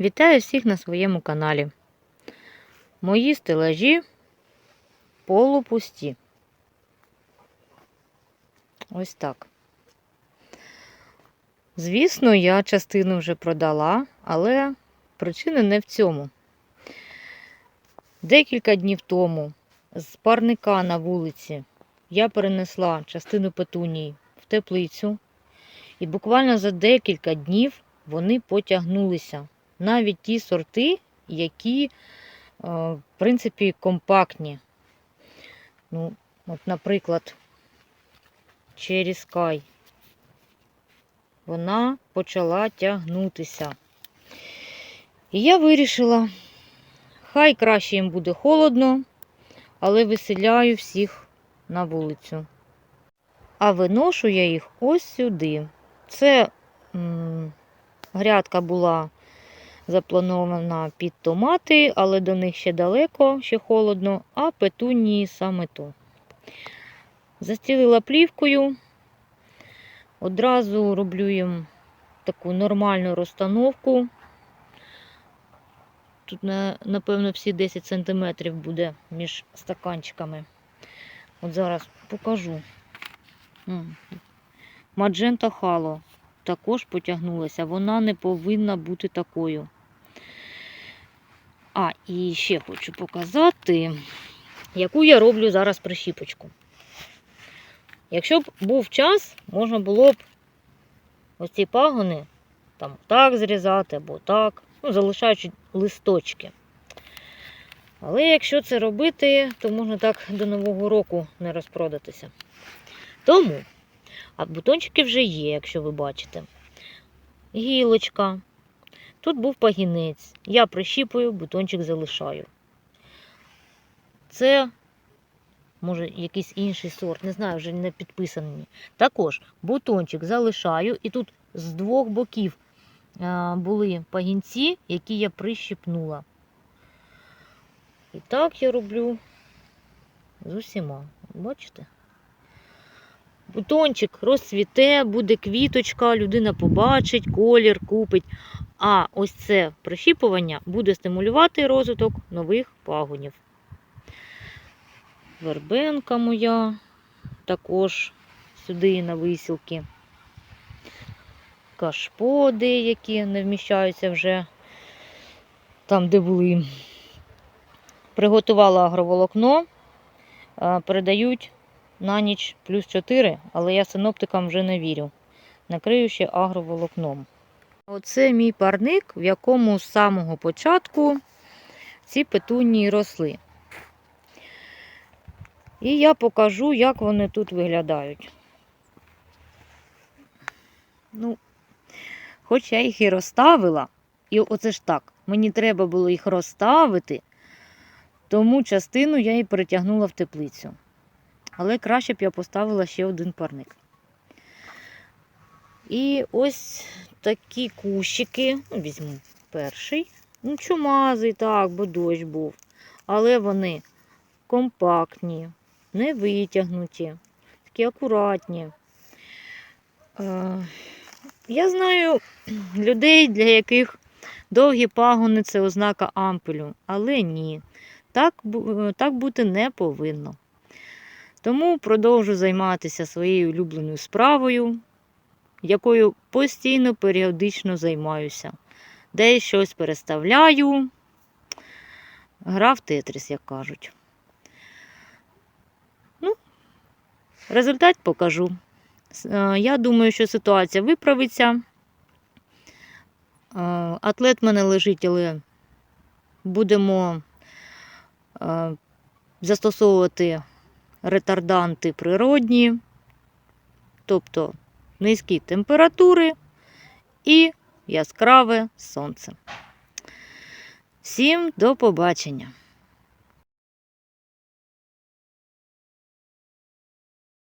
Вітаю всіх на своєму каналі. Мої стелажі полупусті. Ось так. Звісно, я частину вже продала, але причина не в цьому. Декілька днів тому з парника на вулиці я перенесла частину петуній в теплицю, і буквально за декілька днів вони потягнулися. Навіть ті сорти, які, е, в принципі, компактні. Ну, от, наприклад, Cherry Sky. Вона почала тягнутися. І я вирішила, хай краще їм буде холодно, але виселяю всіх на вулицю. А виношу я їх ось сюди. Це м, грядка була запланована під томати, але до них ще далеко, ще холодно, а петунії саме то. Застілила плівкою, одразу роблю їм таку нормальну розстановку. Тут, напевно, всі 10 см буде між стаканчиками. От зараз покажу. Маджента Хало також потягнулася. Вона не повинна бути такою. А, і ще хочу показати, яку я роблю зараз прищіпочку. Якщо б був час, можна було б оці пагони там так зрізати або так, ну, залишаючи листочки. Але якщо це робити, то можна так до Нового року не розпродатися. Тому, а бутончики вже є, якщо ви бачите. Гілочка. Тут був пагінець. Я прищіпую, бутончик залишаю. Це, може, якийсь інший сорт, не знаю, вже не підписаний. Також бутончик залишаю, і тут з двох боків а, були пагінці, які я прищіпнула. І так я роблю з усіма. Бачите? Бутончик розцвіте, буде квіточка, людина побачить, колір купить. А ось це прищіпування буде стимулювати розвиток нових пагонів. Вербенка моя також сюди на висілки. Кашпо деякі не вміщаються вже там, де були. Приготувала агроволокно, передають на ніч плюс 4, але я синоптикам вже не вірю. Накрию ще агроволокном. Оце мій парник, в якому з самого початку ці петунії росли. І я покажу, як вони тут виглядають. Ну, хоч я їх і розставила, і оце ж так, мені треба було їх розставити, тому частину я і перетягнула в теплицю. Але краще б я поставила ще один парник. І ось такі кущики. Ну, візьму перший. Ну, чумазий, так, бо дощ був. Але вони компактні, не витягнуті, такі акуратні. Е, Я знаю людей, для яких довгі пагони це ознака ампелю, але ні. Так, так бути не повинно. Тому продовжу займатися своєю улюбленою справою, якою постійно періодично займаюся. Десь щось переставляю. Гра в тетріс, як кажуть. Ну, результат покажу. Е, Я думаю, що ситуація виправиться. Е, Атлет в мене лежить, але будемо е, застосовувати ретарданти природні, тобто низькі температури і яскраве сонце. Всім до побачення!